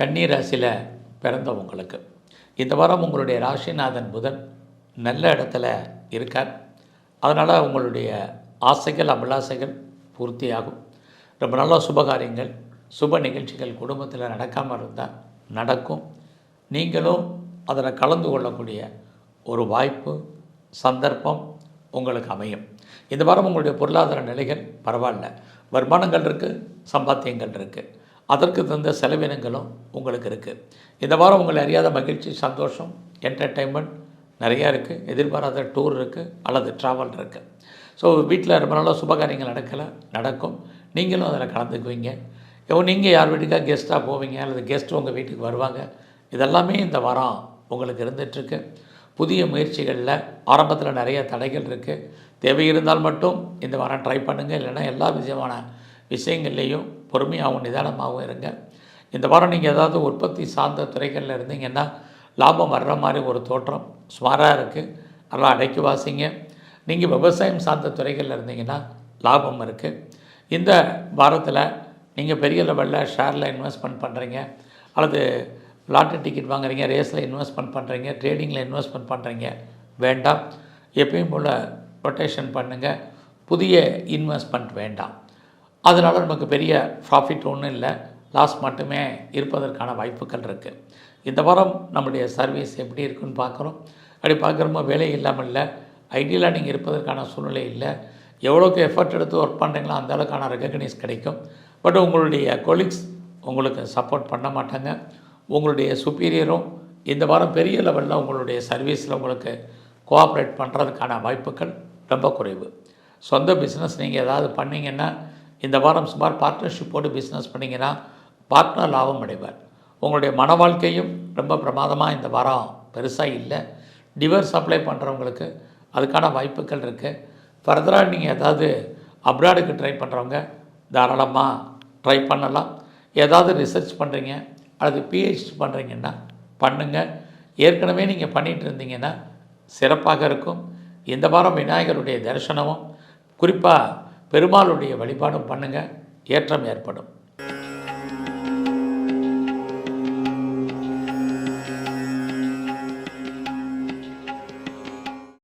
கன்னி ராசியில் பிறந்தவங்களுக்கு. இந்த வாரம் உங்களுடைய ராசிநாதன் புதன் நல்ல இடத்துல இருக்கார். அதனால் உங்களுடைய ஆசைகள் அபிலாசைகள் பூர்த்தியாகும். ரொம்ப நல்ல சுபகாரியங்கள் சுப நிகழ்ச்சிகள் குடும்பத்தில் நடக்காமல் இருந்தால் நடக்கும். நீங்களும் அதில் கலந்து கொள்ளக்கூடிய ஒரு வாய்ப்பு சந்தர்ப்பம் உங்களுக்கு அமையும். இந்த வாரம் உங்களுடைய பொருளாதார நிலைகள் பரவாயில்ல. வருமானங்கள் இருக்குது சம்பாத்தியங்கள் இருக்குது அதற்கு தகுந்த செலவினங்களும் உங்களுக்கு இருக்குது இந்த வாரம் உங்களை அறியாத மகிழ்ச்சி சந்தோஷம் என்டர்டெயின்மெண்ட் நிறையா இருக்குது எதிர்பாராத டூர் இருக்குது அல்லது ட்ராவல் இருக்குது ஸோ வீட்டில் ரொம்ப நாளாக சுபகாரியங்கள் நடக்கலை நடக்கும். நீங்களும் அதில் கலந்துக்குவீங்க. இப்போ நீங்கள் யார் வீட்டுக்காக கெஸ்ட்டாக போவீங்க? அல்லது கெஸ்ட் உங்கள் வீட்டுக்கு வருவாங்க? இதெல்லாமே இந்த வாரம் உங்களுக்கு இருந்துகிட்ருக்கு புதிய முயற்சிகளில் ஆரம்பத்தில் நிறைய தடைகள் இருக்குது தேவை இருந்தால் மட்டும் இந்த வாரம் ட்ரை பண்ணுங்கள் இல்லைன்னா எல்லா விதமான விஷயங்கள்லேயும் பொறுமையாகவும் நிதானமாகவும் இருங்க. இந்த வாரம் நீங்கள் ஏதாவது உற்பத்தி சார்ந்த துறைகளில் இருந்தீங்கன்னா லாபம் வர்ற மாதிரி ஒரு தோற்றம் சுமாராக இருக்குது அதெல்லாம் அடைக்கி வாசிங்க. நீங்கள் விவசாயம் சார்ந்த துறைகளில் இருந்தீங்கன்னா லாபம் இருக்குது இந்த வாரத்தில் நீங்கள் பெரிய லெவலில் ஷேரில் இன்வெஸ்ட்மெண்ட் பண்ணுறீங்க அல்லது லாட்டரி டிக்கெட் வாங்குறீங்க ரேஸில் இன்வெஸ்ட்மெண்ட் பண்ணுறீங்க ட்ரேடிங்கில் இன்வெஸ்ட்மெண்ட் பண்ணுறீங்க வேண்டாம். எப்பயும் போல் ரொட்டேஷன் பண்ணுங்கள் புதிய இன்வெஸ்ட்மெண்ட் வேண்டாம். அதனால் நமக்கு பெரிய ப்ராஃபிட் ஒன்றும் இல்லை. லாஸ் மட்டுமே இருப்பதற்கான வாய்ப்புகள் இருக்குது இந்த வாரம் நம்முடைய சர்வீஸ் எப்படி இருக்குன்னு பார்க்குறோம். அப்படி பார்க்குறப்போ வேலை இல்லாமல் இல்லை. ஐடியலாக நீங்கள் இருப்பதற்கான சூழ்நிலை இல்லை. எவ்வளோக்கு எஃபர்ட் எடுத்து ஒர்க் பண்ணுறீங்களோ அந்த அளவுக்கான ரெகக்னைஸ் கிடைக்கும். பட் உங்களுடைய கொலீக்ஸ் உங்களுக்கு சப்போர்ட் பண்ண மாட்டாங்க. உங்களுடைய சுப்பீரியரும் இந்த வாரம் பெரிய லெவலில் உங்களுடைய சர்வீஸில் உங்களுக்கு கோஆப்ரேட் பண்ணுறதுக்கான வாய்ப்புகள் ரொம்ப குறைவு. சொந்த பிஸ்னஸ் நீங்கள் ஏதாவது பண்ணிங்கன்னா இந்த வாரம் சுமார் பார்ட்னர்ஷிப்போடு பிஸ்னஸ் பண்ணிங்கன்னா பார்ட்னர் லாபம் அடைவார். உங்களுடைய மன வாழ்க்கையும் ரொம்ப பிரமாதமாக இந்த வாரம் பெருசாக இல்லை. டிவர்ஸ் அப்ளை பண்ணுறவங்களுக்கு அதுக்கான வாய்ப்புகள் இருக்குது ஃபர்தராக நீங்கள் ஏதாவது அப்ராடுக்கு ட்ரை பண்ணுறவங்க தாராளமாக ட்ரை பண்ணலாம். ஏதாவது ரிசர்ச் பண்ணுறீங்க அல்லது பிஹெச்டி பண்ணுறீங்கன்னா பண்ணுங்கள் ஏற்கனவே நீங்கள் பண்ணிகிட்டு இருந்தீங்கன்னா சிறப்பாக இருக்கும். இந்த வாரம் விநாயகருடைய தரிசனமும் குறிப்பாக பெருமாளுடைய வழிபாடும் பண்ணுங்கள் ஏற்றம் ஏற்படும்.